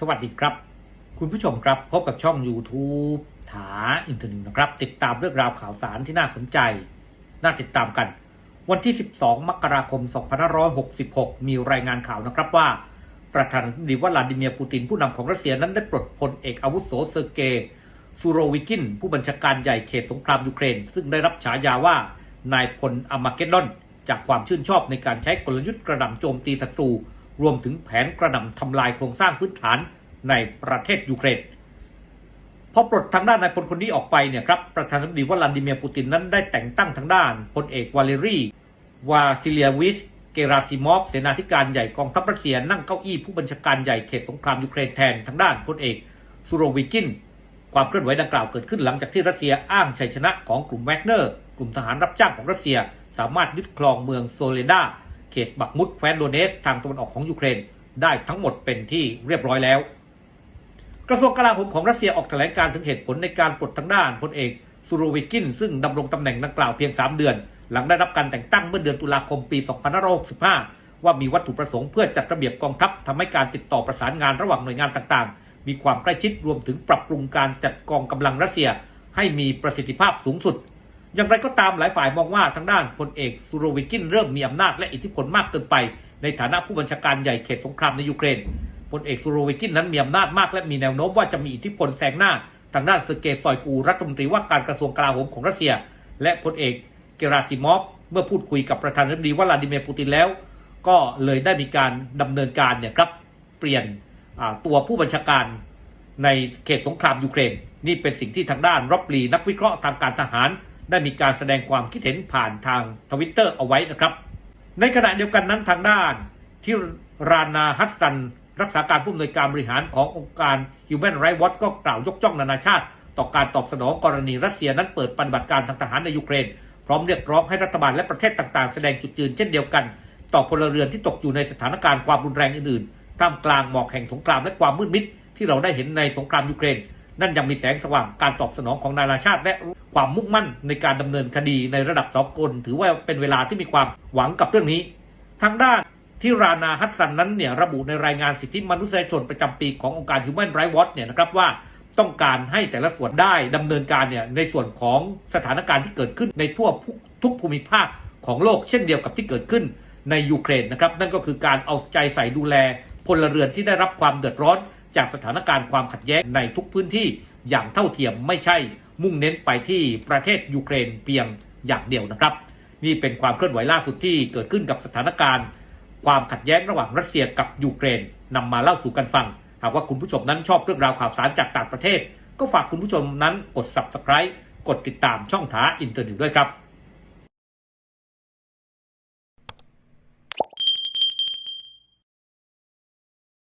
สวัสดีครับ คุณผู้ชมครับพบกับช่อง YouTube ถาอินเทอร์เน็ตนะครับ ติดตามเรื่องราวข่าวสารที่น่าสนใจ น่าติดตามกัน วันที่ 12 มกราคม 2566 มีรายงานข่าวนะครับว่า ประธานาธิบดีวลาดิเมียร์ปูตินผู้นำของรัสเซียนั้นได้ปลดพลเอกอาวุโสเซอร์เกย์ซูโรวิกิน ผู้บัญชาการใหญ่เขตสงครามยูเครน ซึ่งได้รับฉายาว่านายพลอามาเกดดอน จากความชื่นชอบในการใช้กลยุทธ์กระหน่ำโจมตีศัตรู รวมถึงแผนกระหน่ำทำลายโครงสร้างพื้นฐานในประเทศยูเครนพอปลดทางด้านนายพลคนนี้ออกไปเนี่ยครับประธานาธิบดีวลาดิเมียร์ปูตินนั้นได้แต่งตั้งทางด้านพลเอกวาเลรีวาซิเลียวิชเกราซิมอฟเสนาธิการใหญ่กองทัพรัสเซียนั่งเก้าอี้ผู้บัญชาการใหญ่เขตสงครามยูเครนแทนทางด้านพลเอกซูโรวิกิน ความเคลื่อนไหวดังกล่าวเกิดขึ้นหลังจากที่รัสเซียอ้างชัยชนะของกลุ่มแวกเนอร์ กลุ่มทหารรับจ้างของรัสเซีย สามารถยึดครองเมืองโซเลดา เขตบักมุดแคว้นโดเนสทางตะวันออกของยูเครนได้ทั้งหมดเป็นที่เรียบร้อยแล้ว กระทรวงกลาโหมของรัสเซียออกแถลงการถึงเหตุผลในการปลดทางด้านพลเอกซูโรวิกิน ซึ่งดำรงตำแหน่งดังกล่าวเพียง 3 เดือน หลังได้รับการแต่งตั้งเมื่อเดือนตุลาคมปี 2565 ว่ามีวัตถุประสงค์เพื่อจัดระเบียบกองทัพทำให้การติดต่อประสานงานระหว่างหน่วยงานต่างๆ มีความใกล้ชิดรวมถึงปรับปรุงการจัดกองกำลังรัสเซีย ให้มีประสิทธิภาพสูงสุด อย่างไรก็ตามหลายฝ่ายมองว่าทางด้านพลเอกซูโรวิกินเริ่มมีอำนาจและอิทธิพลมากเกินไป ในฐานะผู้บัญชาการใหญ่เขตสงครามในยูเครนพลเอกซูโรวิกินนั้นมีอำนาจมากและมีแนวโน้มว่าจะมีอิทธิพลแซงหน้า ทางด้านเซเกย์ซอยกูรัฐมนตรีว่าการกระทรวงกลาโหมของรัสเซีย และพลเอกเกราซิมอฟเมื่อพูดคุยกับประธานาธิบดีวลาดิเมียร์ปูตินแล้ว ก็เลยได้มีการดำเนินการเนี่ยครับเปลี่ยนตัวผู้บัญชาการในเขตสงครามยูเครน นี่เป็นสิ่งที่ทางด้านรอบลีนักวิเคราะห์ทางการทหาร ได้มีการแสดงความคิดเห็นผ่านทางทวิตเตอร์เอาไว้นะครับ ในขณะเดียวกันนั้นทางด้าน ที่รานาฮัสซัน รักษาการผู้อำนวยการบริหารขององค์การ Human Rights Watch ก็กล่าวยกย่องนานาชาติ ต่อการตอบสนองกรณีรัสเซียนั้นเปิดปฏิบัติการทางทหารในยูเครน พร้อมเรียกร้องให้รัฐบาลและประเทศต่างๆ แสดงจุดยืนเช่นเดียวกัน ต่อพลเรือนที่ตกอยู่ในสถานการณ์ความรุนแรงอื่นๆท่ามกลางหมอกแห่งสงครามและความมืดมิดที่เราได้เห็นในสงครามยูเครน นั่นยังมีแสงสว่างการตอบสนองของนานาชาติ และความมุ่งมั่นในการดำเนินคดีในระดับสากลถือว่าเป็นเวลาที่มีความหวังกับเรื่องนี้ ทางด้านที่รานาฮัสซันนั้นเนี่ยระบุในรายงานสิทธิมนุษยชนประจำปีขององค์การ Human Rights Watch เนี่ยนะครับว่าต้องการให้แต่ละส่วนได้ดำเนินการเนี่ยในส่วนของสถานการณ์ที่เกิดขึ้นในทั่วทุกภูมิภาคของโลกเช่นเดียวกับที่เกิดขึ้นในยูเครนนะครับนั่นก็คือการเอาใจใส่ดูแลพลเรือนที่ได้รับความเดือดร้อน จากสถานการณ์ความขัดแย้งในทุกพื้นที่อย่างเท่าเทียมไม่ใช่ มุ่งเน้นไปที่ประเทศยูเครนเพียงอย่างเดียวนะครับ นี่เป็นความเคลื่อนไหวล่าสุดที่เกิดขึ้นกับสถานการณ์ ความขัดแย้งระหว่างรัสเซียกับยูเครนนำมาเล่าสู่กันฟัง หากว่าคุณผู้ชมนั้นชอบเรื่องราวข่าวสารจากต่างประเทศ ก็ฝากคุณผู้ชมนั้นกด subscribe กดติดตามช่องถาอินเทอร์เน็ตด้วยครับ